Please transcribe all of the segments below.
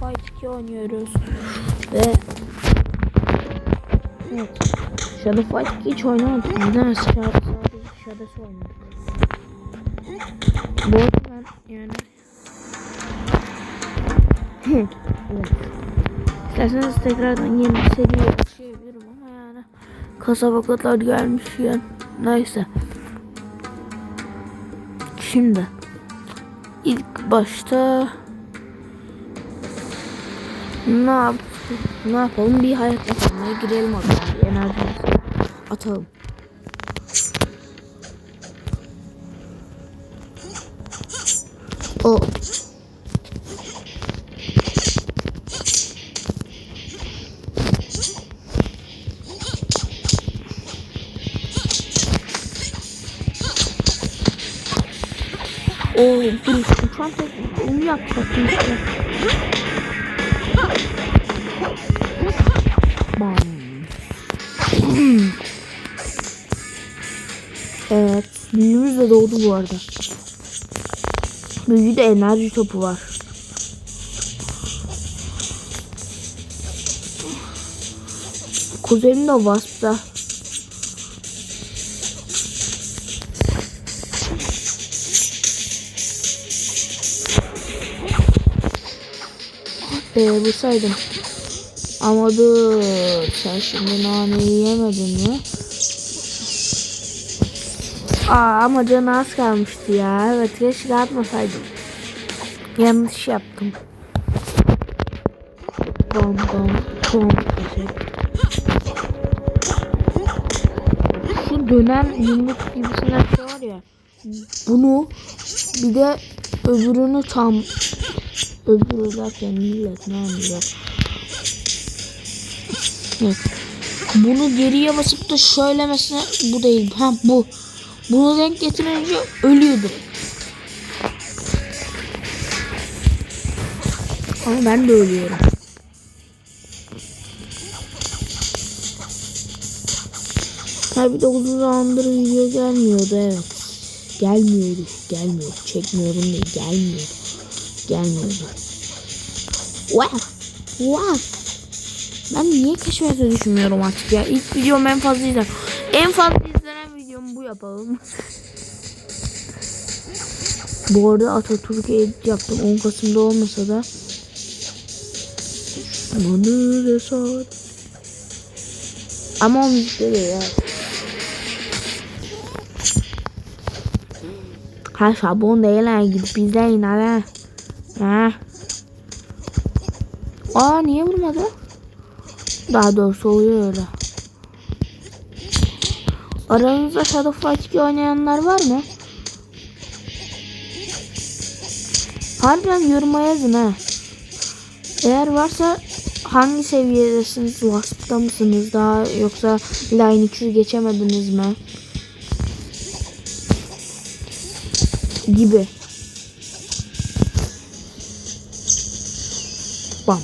Fight 2 oynuyoruz. Ve Evet. Shadow Fight 2 hiç oynamadım. Neden sadece Shadow oynadım. Bu arada ben yani evet. İsterseniz tekrardan yeni bir seri başlayabilirim ama yani kasaba kadar gelmiş yani. Neyse. Şimdi ilk başta ne yap ne yapalım bir hayat yapmaya girelim oraya bir enerjimizi atalım. O Oo dur uçan teknik onu yapacaktım işte. Bam. evet büyüğümüz de doğdu bu arada. Büyüde enerji topu var. Kuzenim de Wasp'ta. Ee, bulsaydım. Ama dur. Sen şimdi naneyi yemedin mi? Aa ama canı az kalmıştı ya. Evet keşke atmasaydım. Yanlış yaptım. Bom bom bom. Şu dönen yumruk gibisinden şey var ya. Bunu bir de öbürünü tam öbürü derken millet ne anlıyor? Evet. Bunu geriye basıp da şöyle mesela bu değil. Ha bu. Bunu denk getirince ölüyordu. Ama ben de ölüyorum. Ha bir de uzun zamandır video gelmiyordu evet. Gelmiyordu. Gelmiyor. Çekmiyorum değil. Gelmiyor. Gelmiyordu. Wow. Wow. Ben niye keşfete düşünmüyorum artık ya. İlk videom en fazla izlen. En fazla izlenen videom bu yapalım. bu arada Atatürk'e yaptım. 10 Kasım'da olmasa da. Bana da saat. Ama o müzikte de ya. Ha şablon değil ha. Gidip izleyin hadi. Ha. Aa niye vurmadı? Daha doğrusu oluyor öyle. Aranızda Shadow Fight 2 oynayanlar var mı? Harbiden yoruma yazın ha. Eğer varsa hangi seviyedesiniz? Wasp'ta mısınız daha yoksa Line 3'ü geçemediniz mi? Gibi. Bam.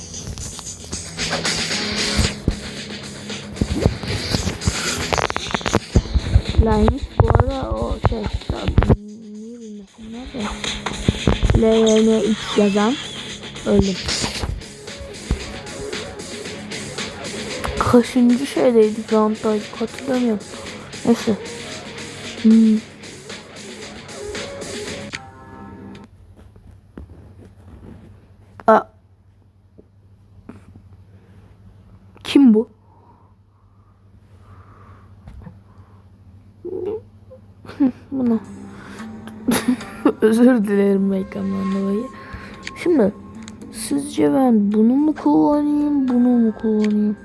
Line bu arada o şey niye bilmesinler de L yerine X yazan öldüm. Kaçıncı şeydeydik rounddaydık hatırlamıyorum. Neyse. Hmm. Özür dilerim ekrandan dolayı. Şimdi sizce ben bunu mu kullanayım, bunu mu kullanayım?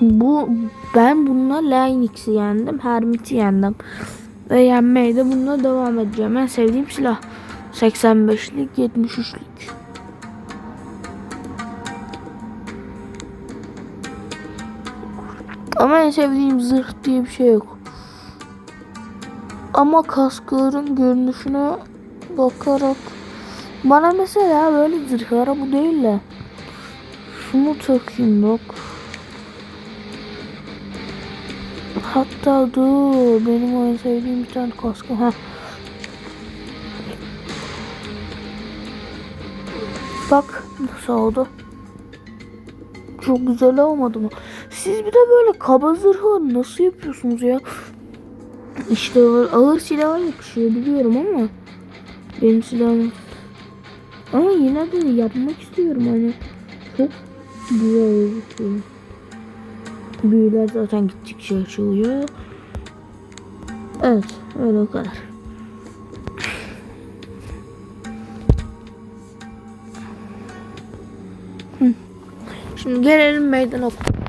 Bu ben bununla Linux'i yendim, Hermit'i yendim. Ve yenmeye de bununla devam edeceğim. En sevdiğim silah 85'lik, 73'lük. Ama en sevdiğim zırh diye bir şey yok. Ama kaskların görünüşüne bakarak bana mesela böyle zırhlara bu değil de şunu takayım bak. Hatta dur benim en sevdiğim bir tane kaskı. Ha. Bak nasıl oldu. Çok güzel olmadı mı? Siz bir de böyle kaba zırhı nasıl yapıyorsunuz ya? İşte ağır, ağır silah yakışıyor ama benim silahım ama yine de yapmak istiyorum hani çok güzel gözüküyor. Büyüler zaten gittikçe açılıyor. Evet öyle o kadar. Şimdi gelelim meydan ok.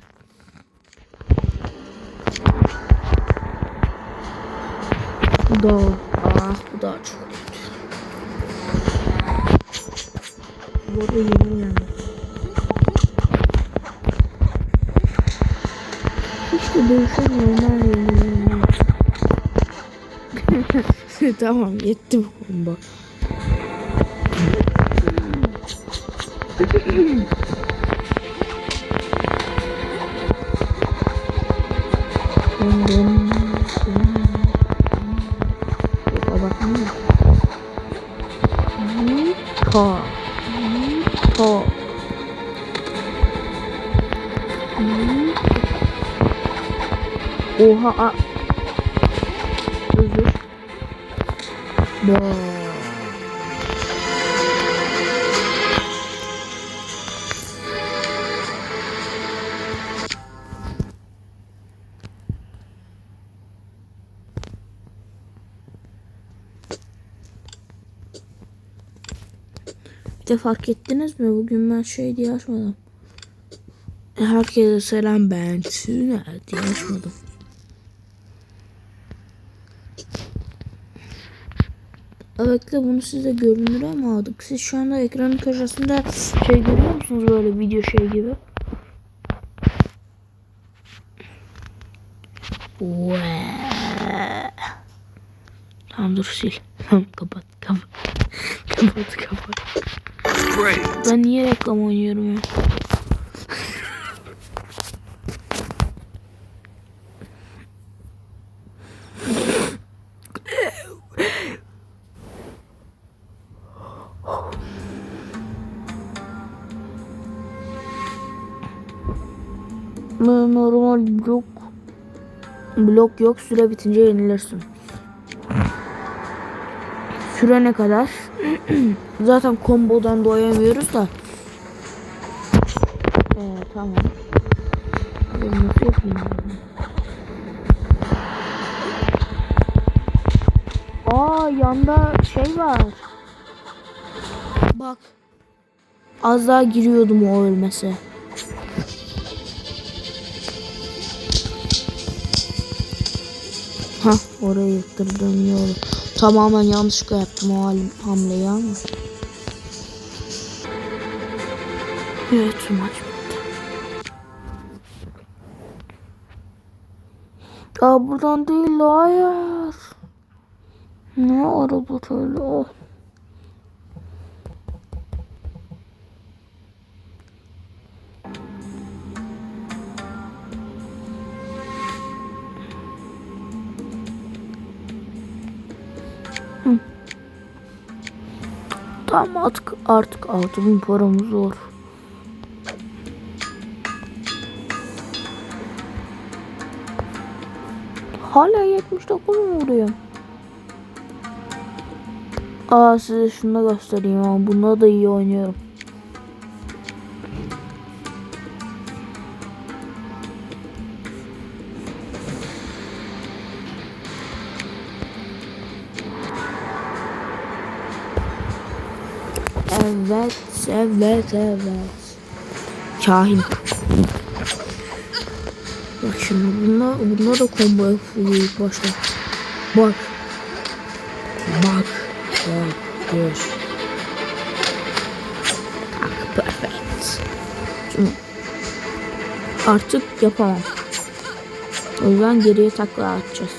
Bu da ah bu da çok kötü. Bu arada yeni uyandım. Hiç de dövüşemiyorum yeni uyandım. tamam yetti bu kombo. Dum dum. Oha. A. Özür. Ba. Bir de fark ettiniz mi? Bugün ben şey diye açmadım. Herkese selam ben Tüner diye açmadım. Evet de bunu size görünüre mi aldık? Siz şu anda ekranın köşesinde şey görüyor musunuz böyle video şey gibi? Tamam dur sil. Tamam kapat kapat. kapat kapat. Ben niye reklam oynuyorum ya? Blok yok süre bitince yenilirsin. Süre ne kadar? Zaten kombodan doyamıyoruz da. Ee, tamam. Aa yanda şey var. Bak. Az daha giriyordum o ölmese. Hah orayı yıktırdım yolu. Tamamen yanlışlıkla yaptım o halim, hamleyi ama. Evet maç bitti. Ya buradan değil hayır. Ne araba öyle oh. Tamam artık artık 6000 paramız var. Hala 79 mu vuruyorum? Aa size şunu da göstereyim ama bunda da iyi oynuyorum. Evet, evet. Kahin. Bak şimdi bunlar, bunlar da combo yapıyor başta. Bak. Bak. Bak. Gör. Tak, perfect. Şimdi artık yapamam. O yüzden geriye takla atacağız.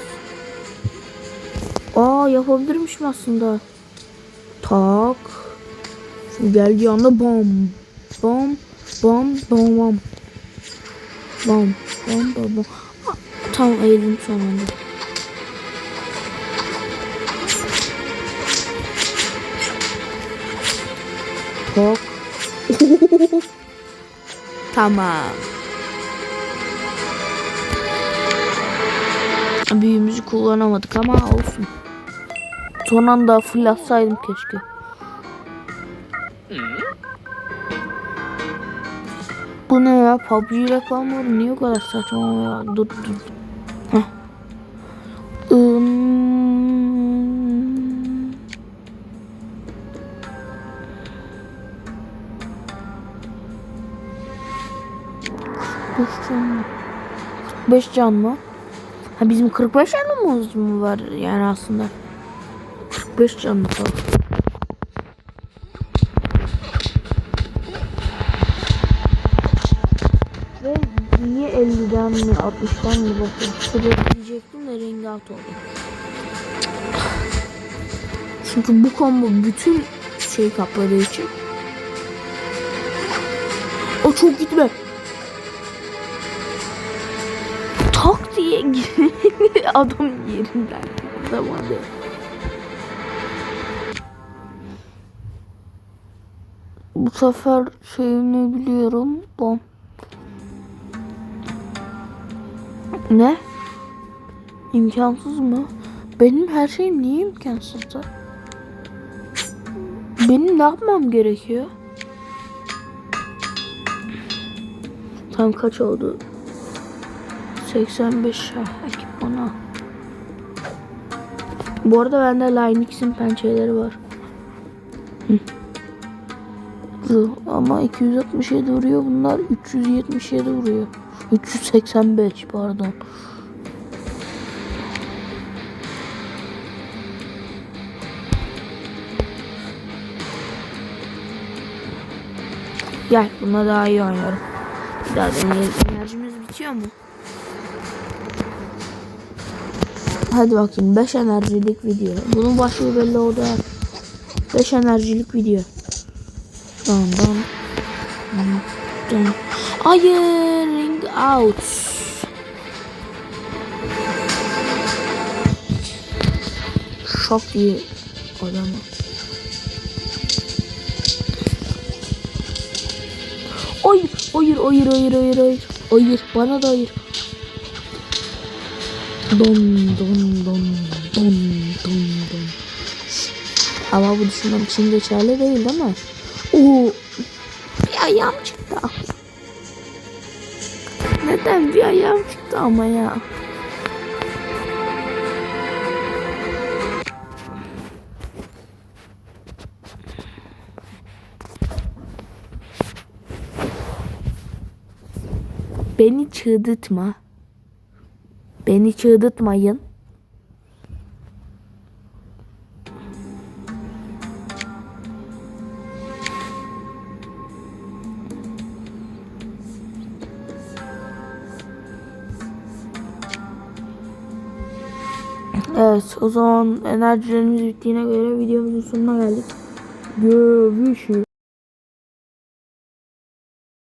Aa yapabilirmişim aslında. Tak. Şimdi geldiği anda bam. Bam. Bam. Bam. Bam. Bam. Bam. Bam. bam. Ah, Tamam eğildim son anda. Tak. tamam. Büyümüzü kullanamadık ama olsun. Son anda fırlatsaydım keşke. Bu ne ya? PUBG reklamları niye o kadar saçma ya? Dur dur. Heh. Beş can mı? 45 can mı? Ha bizim 45 canımız mı var yani aslında? 45 canlı falan. Ve niye 50'den mi 60'dan mı bakıyorum? Şurada diyecektim de rengi alt oldu. Çünkü bu combo bütün şey kapladığı için. O çok gitme. Tak diye adam yerinden zıplamadı. Bu sefer şeyini biliyorum. Bom. Ne? İmkansız mı? Benim her şeyim niye imkansız da? Benim ne yapmam gerekiyor? Tam kaç oldu? 85 şah ekipmana. Bu arada bende Linux'in pençeleri var. Hı, Ama 267 vuruyor bunlar 377 vuruyor. 385 pardon. Gel buna daha iyi oynarım. Bir daha deneyelim. Enerjimiz bitiyor mu? Hadi bakayım 5 enerjilik video. Bunun başlığı belli oldu. 5 enerjilik video. Don, don. Hayır, out. Şok diye adamı. Hayır, hayır, hayır, hayır, hayır, hayır. Hayır, bana da hayır. Don, don, don, don, don, don. Ama bu düşünmem için geçerli değil değil mi? Oo, bir ayağım çıktı. Neden bir ayağım çıktı ama ya? Beni çığdırtma. Beni çığdırtmayın. O zaman enerjilerimiz bittiğine göre videomuzun sonuna geldik. Görüşürüz.